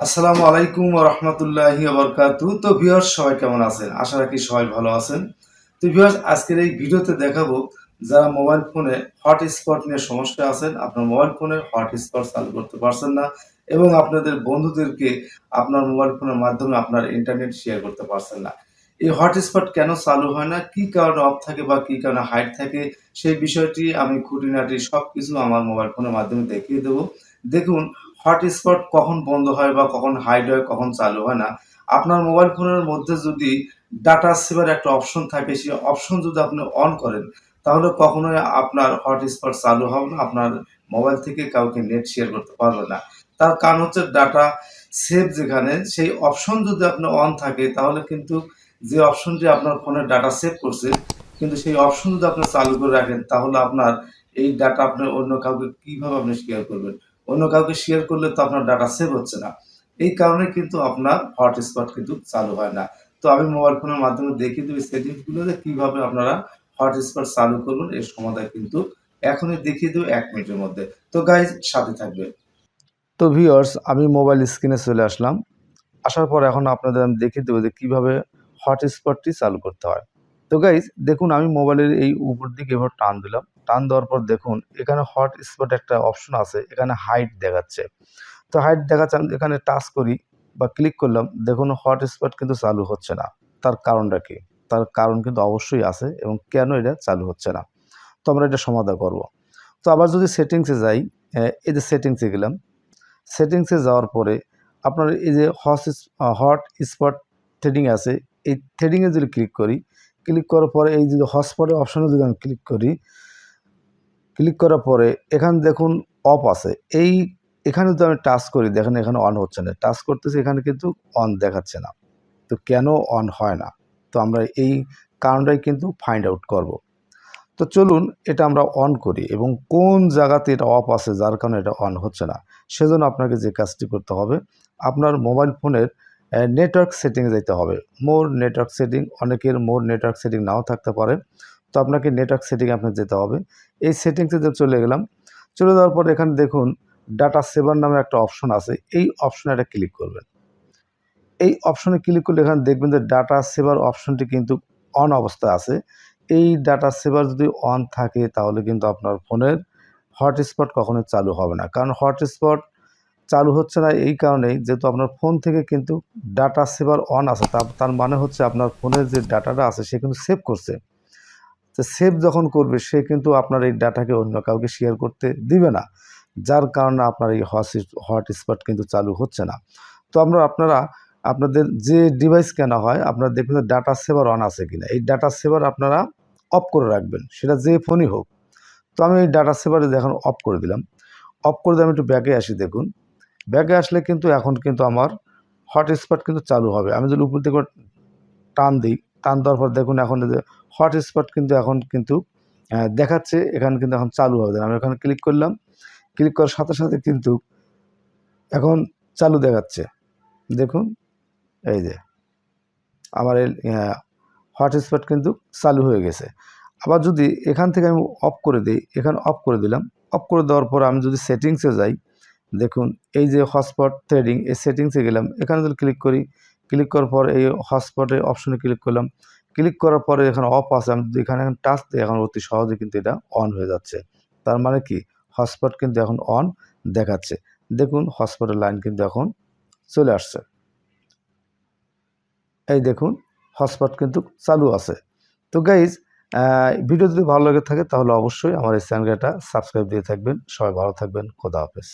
আসসালামু আলাইকুম রহমতুল্লাহি বরকাতু তো ভিউয়ার্স, সবাই কেমন আছেন? আশা রাখি সবাই ভালো আছেন। তো ভিউয়ার্স, আজকের এই ভিডিওতে দেখাবো যারা মোবাইল ফোনে হটস্পট নিয়ে সমস্যা আছেন, আপনার মোবাইল ফোনে হটস্পট চালু করতে পারছেন না এবং আপনাদের বন্ধুদেরকে আপনার মোবাইল ফোনের মাধ্যমে আপনার ইন্টারনেট শেয়ার করতে পারছেন না। এই হটস্পট কেন চালু হয় না? কি কারণে অফ থাকে বা কি কারণে হাইট থাকে? সেই বিষয়টি আমি খুঁটিনাটি সব কিছু আমার মোবাইল ফোনের মাধ্যমে দেখিয়ে দেবো। দেখুন হটস্পট কখন বন্ধ হয় বা কখন হাইড হয়, কখন চালু হয় না। আপনার মোবাইল ফোনের মধ্যে যদি ডাটা সেভার একটা অপশন থাকে, সেই অপশন যদি আপনি অন করেন, তাহলে কখনোই আপনার হটস্পট চালু হবে না, আপনার মোবাইল থেকে কাউকে নেট শেয়ার করতে পারবে না। তার কারণ হচ্ছে ডাটা সেভ যেখানে, সেই অপশন যদি আপনার অন থাকে, তাহলে কিন্তু যে অপশনটি আপনার ফোনে ডাটা সেভ করছে, কিন্তু সেই অপশন যদি আপনি চালু করে রাখেন, তাহলে আপনার এই ডাটা আপনি অন্য কাউকে কীভাবে আপনি শেয়ার করবেন? অন্য কাউকে শেয়ার করলে তো আপনার ডাটা সেভ হচ্ছে না। এই কারণে কিন্তু আপনার হটস্পট কিন্তু চালু হয় না। তো আমি মোবাইল ফোনের মাধ্যমে দেখিয়ে দেবো সেটিংসগুলোতে কীভাবে আপনারা হটস্পট চালু করবেন, এর সমাধান কিন্তু এখনই দেখিয়ে দেবো এক মিনিটের মধ্যে। তো গাইজ সাথে থাকবে তো ভিউয়ার্স আমি মোবাইল স্ক্রিনে চলে আসলাম। আসার পর এখন আপনাদের আমি দেখিয়ে দেবো যে কীভাবে হটস্পটটি চালু করতে হয়। তো গাইজ দেখুন, আমি মোবাইলের এই উপর দিকে এবার টান দিলাম। টান দেওয়ার পর দেখুন, এখানে হট স্পট একটা অপশন আছে, এখানে হাইট দেখাচ্ছে। তো হাইট দেখাচ্ছে আমি এখানে টাচ করি বা ক্লিক করলাম, দেখুন হট স্পট কিন্তু চালু হচ্ছে না। তার কারণটা কি? তার কারণ কিন্তু অবশ্যই আছে এবং কেন এটা চালু হচ্ছে না? তো আমরা এটা সমাধান করব। তো আবার যদি সেটিংসে যাই এই যে সেটিংসে গেলাম সেটিংসে যাওয়ার পরে আপনার এই যে হট হট স্পট থ্রেডিং আছে, এই থ্রেডিংয়ে যদি ক্লিক করি ক্লিক করার পরে এই যদি হটস্পটের অপশনে যদি আমি ক্লিক করি ক্লিক করার পরে এখানে দেখুন অফ আছে। এই এখানে তো আমি টাচ করি, দেখেন এখানে অন হচ্ছে না। টাচ করতেছি, এখানে কিন্তু অন দেখাচ্ছে না। তো কেন অন হয় না? তো আমরা এই কারণটাই কিন্তু ফাইন্ড আউট করব। তো চলুন এটা আমরা অন করি এবং কোন জায়গাতে এটা অফ আছে, যার কারণে এটা অন হচ্ছে না, সেজন্য আপনাকে যে কাজটি করতে হবে, আপনার মোবাইল ফোনের নেটওয়ার্ক সেটিংয়ে যেতে হবে। মোর নেটওয়ার্ক সেটিং অনেকের মোর নেটওয়ার্ক সেটিং নাও থাকতে পারে। তো আপনাকে নেটওয়ার্ক সেটিংয়ে আপনার যেতে হবে। এই সেটিংসে যে চলে গেলাম, চলে যাওয়ার পর এখানে দেখুন ডাটা সেভার নামে একটা অপশন আছে। এই অপশনে একটা ক্লিক করবেন। এই অপশনে ক্লিক করলে এখানে দেখবেন যে ডাটা সেভার অপশনটি কিন্তু অন অবস্থায় আছে। এই ডাটা সেভার যদি অন থাকে, তাহলে কিন্তু আপনার ফোনের হটস্পট কখনোই চালু হবে না। কারণ হটস্পট চালু হচ্ছে না এই কারণেই যেহেতু আপনার ফোন থেকে কিন্তু ডাটা সেভার অন আছে, তার মানে হচ্ছে আপনার ফোনের যে ডাটাটা আছে, সে কিন্তু সেভ করছে। তো সেভ যখন করবে, সে কিন্তু আপনার এই ডাটাকে অন্য কাউকে শেয়ার করতে দিবে না। যার কারণে আপনার এই হটস্পট কিন্তু চালু হচ্ছে না। তো আমরা আপনারা, আপনাদের যে ডিভাইস কেনা হয়, আপনারা দেখবেন ডাটা সেভার অন আছে কিনা। এই ডাটা সেভার আপনারা অফ করে রাখবেন। সেটা যে ফোনই হোক। তো আমি এই ডাটা সেভারে এখন অফ করে দিলাম। অফ করে দিয়ে আমি একটু ব্যাগে আসি, দেখুন। ব্যাগে আসলে কিন্তু এখন কিন্তু আমার হটস্পট কিন্তু চালু হবে। আমি যদি উপর থেকে টান দিই টান দেওয়ার পর দেখুন এখন হটস্পট কিন্তু এখন কিন্তু দেখাচ্ছে, এখানে কিন্তু এখন চালু হবে। আমি এখানে ক্লিক করলাম। ক্লিক করার সাথে সাথে কিন্তু এখন চালু দেখাচ্ছে। দেখুন, এই যে আমার এই হটস্পট কিন্তু চালু হয়ে গেছে। আবার যদি এখান থেকে আমি অফ করে দিই, এখানে অফ করে দিলাম। অফ করে দেওয়ার পর আমি যদি সেটিংসে যাই, দেখুন, এই যে হটস্পট থ্রেডিং এই সেটিংসে গেলাম। এখানে যদি ক্লিক করি ক্লিক করার পর এই হটস্পটের অপশনে ক্লিক করলাম। ক্লিক করার পরে এখানে অফ আছে, আমি যদি এখানে টাচ দিই, এখন অতি সহজে কিন্তু এটা অন হয়ে যাচ্ছে। তার মানে কি? হটস্পট কিন্তু এখন অন দেখাচ্ছে। দেখুন হটস্পটের লাইন কিন্তু এখন চলে আসছে। এই দেখুন হটস্পট কিন্তু চালু আছে। তো গাইজ ভিডিও যদি ভালো লাগে থাকে, তাহলে অবশ্যই আমার এই চ্যানেলটা সাবস্ক্রাইব দিয়ে থাকবেন। সবাই ভালো থাকবেন। খোদা হাফেজ।